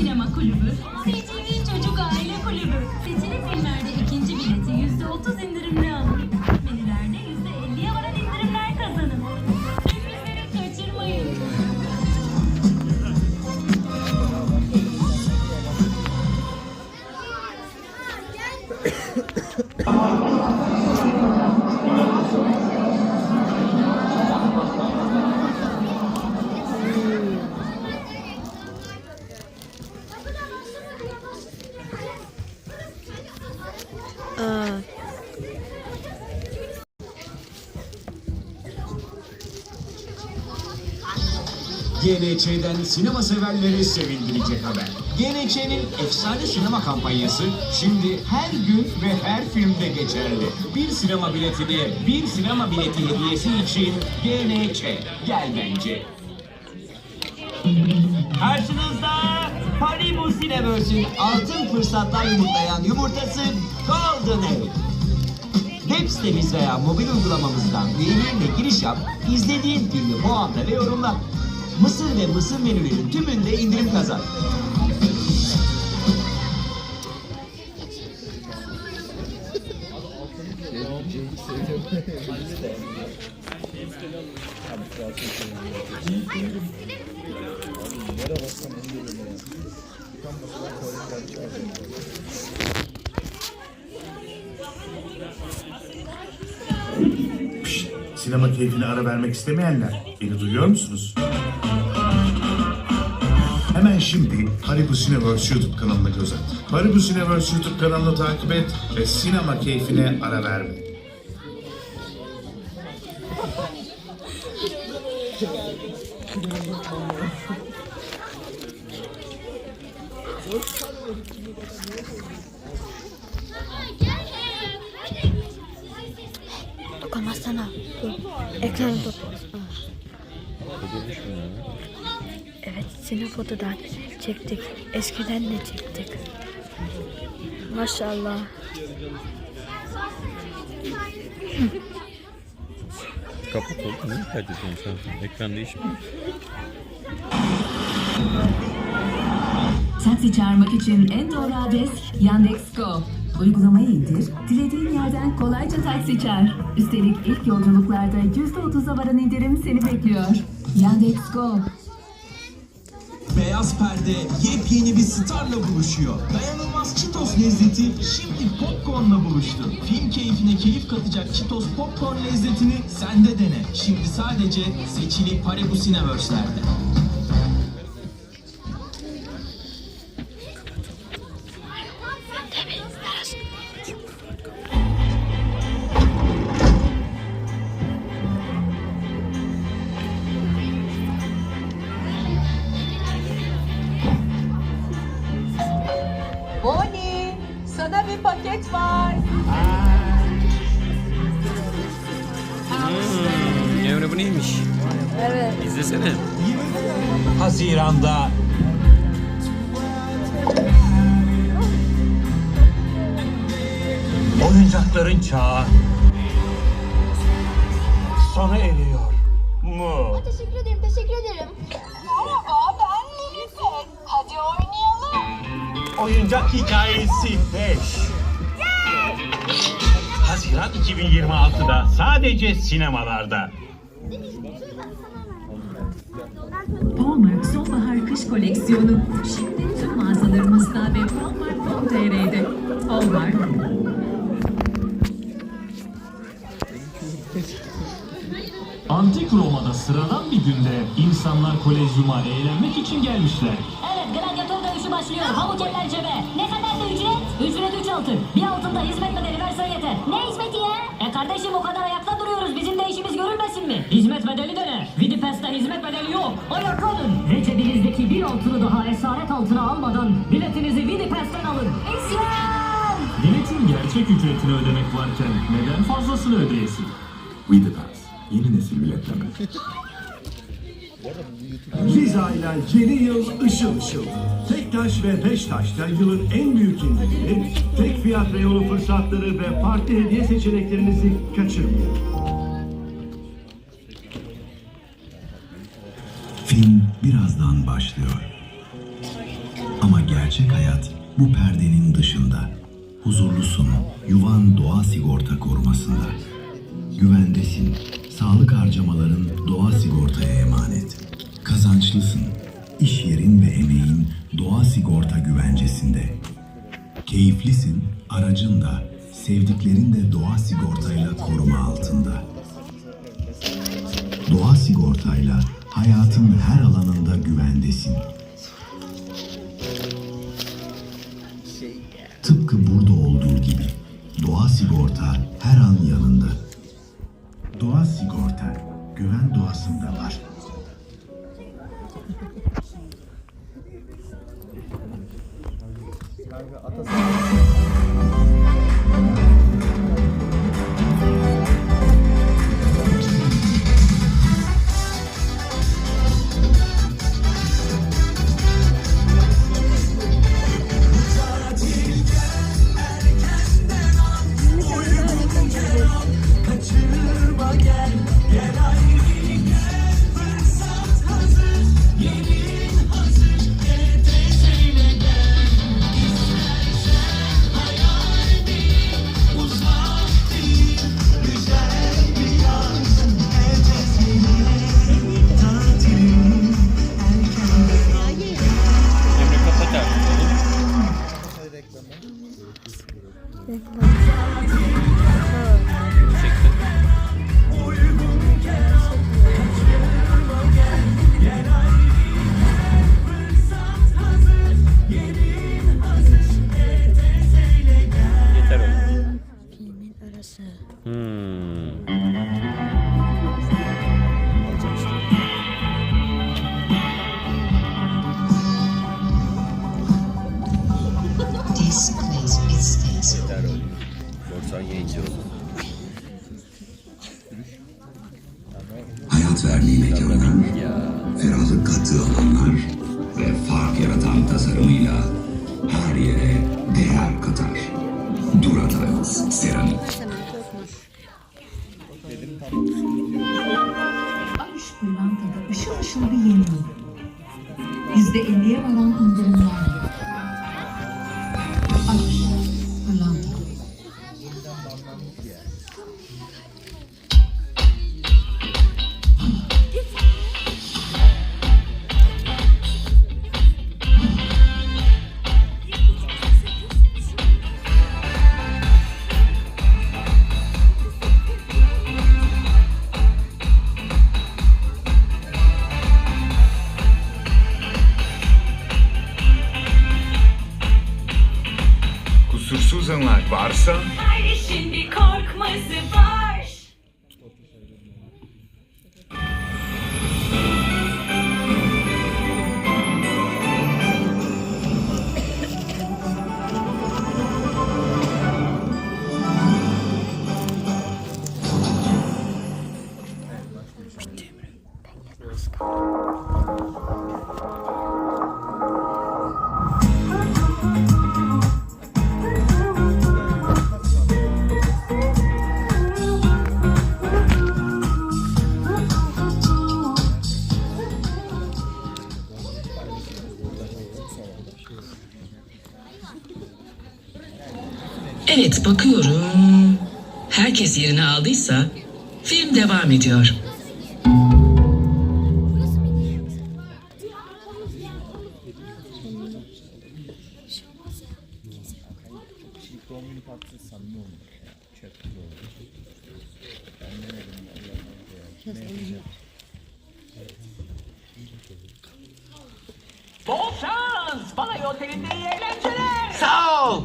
Sinema Kulübü, CTV Çocuk Aile Kulübü. Seçili filmlerde Aa, sinema severleri sevindirecek haber. GNÇ'nin efsane sinema kampanyası şimdi her gün ve her filmde geçerli. Bir sinema biletine bir sinema bileti hediyesi için GNÇ. Gel bence. Karşınızda Haribo Cineverse'ün altın fırsatlar yumurtlayan yumurtası Golden Egg. Web sitemiz veya mobil uygulamamızdan üyeliğinle giriş yap, izlediğin filmi puanla ve yorumla. Mısır ve mısır menülerin tümünde indirim kazan. Sinema keyfine ara vermek istemeyenler, beni duyuyor musunuz? Hemen şimdi Haribo Cineverse YouTube kanalına göz at. Haribo Cineverse YouTube kanalını takip et ve sinema keyfine ara verme. Dokunmazsana. Dur. Ekranı tut. Evet, Sinefoto'dan çektik. Eskiden de çektik. Maşallah. Kapat oğlum. Ne kaydediyorsun sen? Ekran değişmiyor. Taksi çağırmak için en doğru adres Yandex.Go. Uygulamayı indir, dilediğin yerden kolayca taksi çağır. Üstelik ilk yolculuklarda %30'a varan indirim seni bekliyor. Yandex.Go. Beyaz perde yepyeni bir starla buluşuyor. Dayanılmaz Cheetos lezzeti şimdi popcornla buluştu. Film keyfine keyif katacak Cheetos popcorn lezzetini sen de dene. Şimdi sadece seçili Paribu Cineverse'lerde. Bir paket var. Hmm, Emre bu neymiş? Evet. İzlesene. Haziran'da oyuncakların çağı sona eriyor mu? Teşekkür ederim, teşekkür ederim. Oyuncak Hikayesi 5 Haziran 2026'da sadece sinemalarda. Hallmark Sonbahar Kış Koleksiyonu şimdi tüm mağazalarımızda ve Hallmark.com.tr'de. Hallmark. Antik Roma'da sıradan bir günde insanlar kolezyuma eğlenmek için gelmişler. Başlıyor. Pamuk eller cebe. Ne kadar da ücret? Ücret 3 altın. Bir altında hizmet bedeli versen yeter. Ne hizmeti ya? E kardeşim o kadar ayakta duruyoruz. Bizim de işimiz görülmesin mi? Hizmet bedeli de ne? Vidipest'te hizmet bedeli yok. Ayaklanın. Ve cebinizdeki bir altını daha esaret altına almadan biletinizi Vidipest'ten alın. İsyan! Biletin gerçek ücretini ödemek varken neden fazlasını ödeyesin? Widipass, yeni nesil biletleme. Visa ile yeni yıl ışıl ışıl. Tektaş ve Beştaş'ta yılın en büyük indirimi, tek fiyat reyonu fırsatları ve farklı hediye seçeneklerinizi kaçırmayın. Film birazdan başlıyor. Ama gerçek hayat bu perdenin dışında. Huzurlusun, yuvan doğa sigorta korumasında. Güvendesin, sağlık harcamaların doğa sigortaya emanet. Kazançlısın, iş yerin ve emeğin doğa sigorta güvencesinde. Keyiflisin, aracın da, sevdiklerin de doğa sigortayla koruma altında. Doğa sigortayla hayatın her alanında güvendesin. Tıpkı burada olduğu gibi doğa sigorta her an yanında. Güven doğasında var. Hayat verdiği mekanlar, ferahlık kattığı alanlar ve fark yaratan tasarımıyla her yere değer katar. Duratax Seramik. Aş pırlantada ışıl ışıl bir. Yüzde elliye varan Susan Barça. İşin bir korkması var. Evet bakıyorum. Herkes yerini aldıysa film devam ediyor. Bol şans. Bana otelinde iyi eğlenceler. Sağ ol.